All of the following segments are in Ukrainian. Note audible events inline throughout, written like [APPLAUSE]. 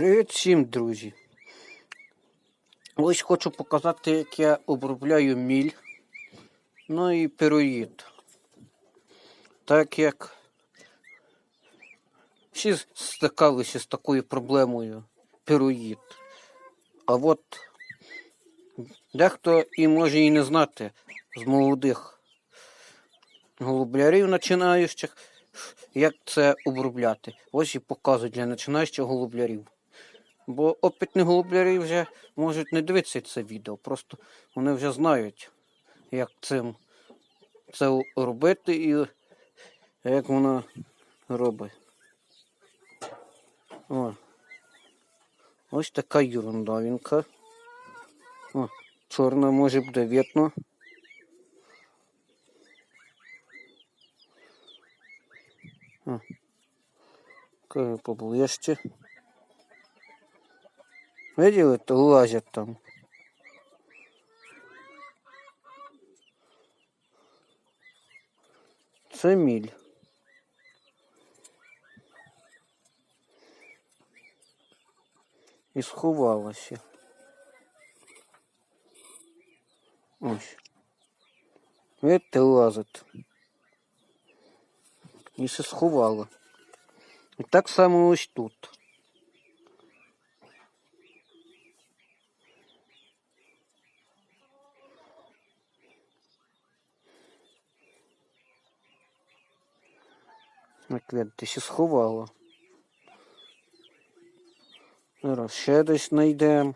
Привіт всім, друзі! Ось хочу показати, як я обробляю міль, ну і пироїд. Так як всі стикалися з такою проблемою пироїд. А от дехто і може і не знати з молодих голублярів починаючих, як це обробляти. Ось і показую для починаючих голублярів. Бо опитні голублярі вже можуть не дивитися це відео, просто вони вже знають, як цим це робити і як воно робить. О. Ось така ерундовинка. О, чорна може буде видно. О. Кажу поближче. Видели, то лазят там. Це міль. І сховалася. Ось. Видите, лазить. І се сховала. І так само ось тут. Як видите, ще сховала. Зараз ще десь знайдемо.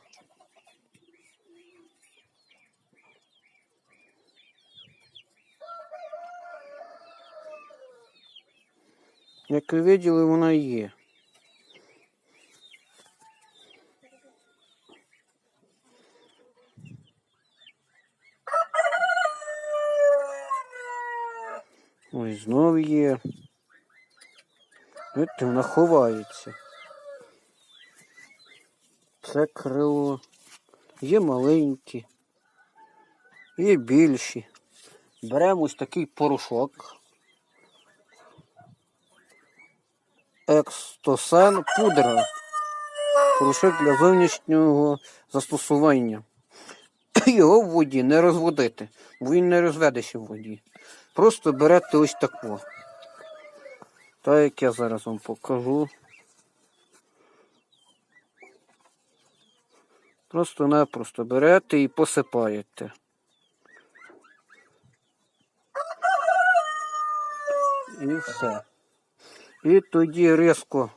Як ви виділи, вона є. Ой, знов є. Видите, вона ховається. Це крило. Є маленькі, є більші. Беремо ось такий порошок. Екстосан пудра. Порошок для зовнішнього застосування. [CLEARS THROAT] Його в воді не розводити, бо він не розведеться в воді. Просто берете ось таку. Так як я зараз вам покажу. Просто-напросто берете і посипаєте. І все. І тоді різко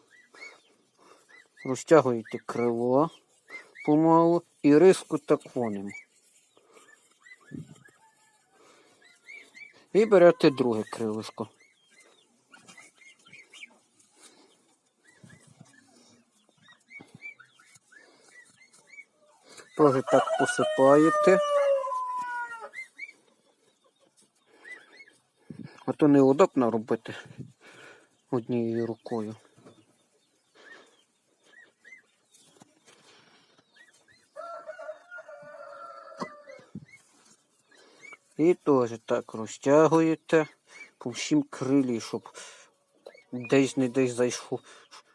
розтягуєте крило помалу і різко так воним. І берете друге крилишко. Теж так посипаєте. А то неудобно робити однією рукою. І теж так розтягуєте по всім крилі, щоб десь не десь зайшло. Щоб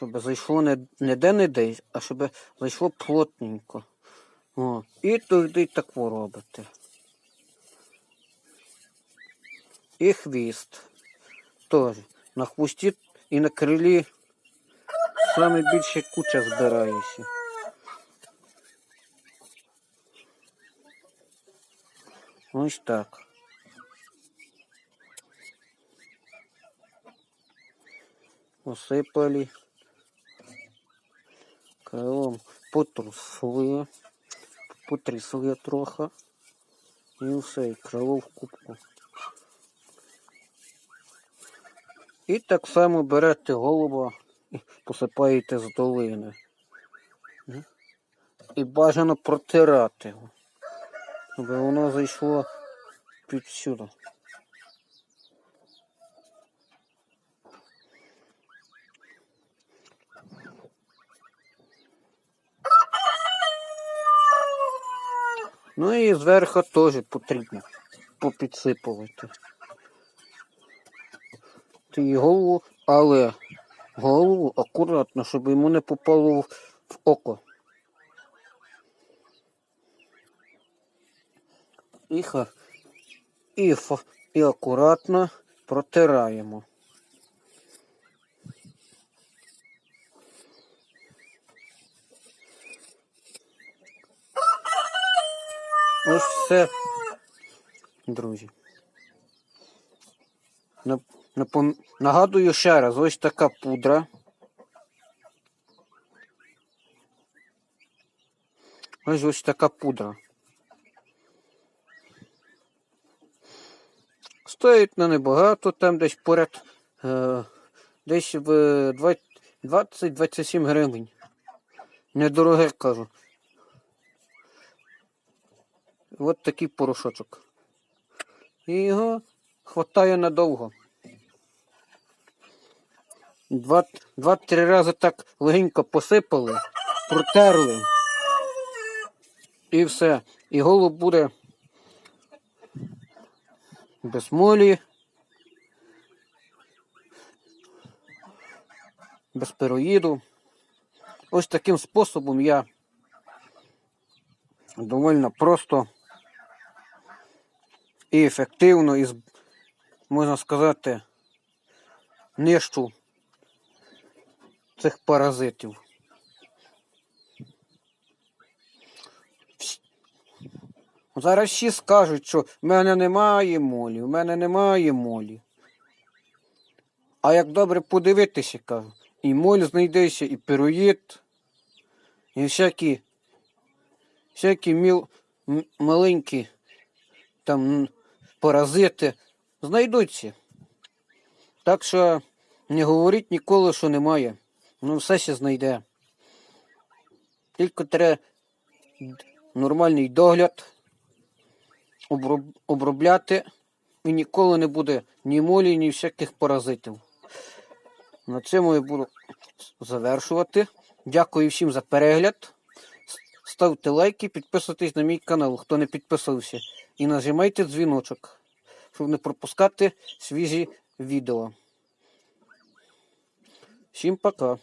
зайшло не, не де не десь, а щоб зайшло плотненько. О, і тоді так робите. І хвіст. Теж. На хвості і на крилі саме більше куча збирається. Ось так. Посипали. Крилом потрусли, потрясли трохи. І все, і крило в кубку. І так само берете голуба і посипаєте з долини. І бажано протирати щоб воно зайшло під сюди. Ну і зверху теж потрібно попідсипувати. Ти голову, але голову акуратно, щоб йому не попало в, в око. І, і, і акуратно протираємо. Ось все, друзі. Нагадую ще раз, ось така пудра. Ось ось така пудра. Стоїть на небагато, там десь поряд е, десь в 20-27 гривень. Недороге кажу. От такий порошочок. І його хватає надовго. Два- Два-три рази так легенько посипали, протерли. І все. І голуб буде без молі, без пероїду. Ось таким способом я довольно просто і ефективно, і можна сказати, нищу цих паразитів. Зараз всі скажуть, що в мене немає молі, в мене немає молі. А як добре подивитися, кажу, і моль знайдеться, і пироїд, і всякі, всякі міл, маленькі там паразити знайдуться. Так що не говоріть ніколи, що немає. Ну, все ще знайде. Тільки треба нормальний догляд, обробляти, і ніколи не буде ні молі, ні всяких паразитів. На цьому я буду завершувати. Дякую всім за перегляд. Ставте лайки, підписуйтесь на мій канал, хто не підписався. І нажимайте дзвіночок, щоб не пропускати свіжі відео. Всім пока.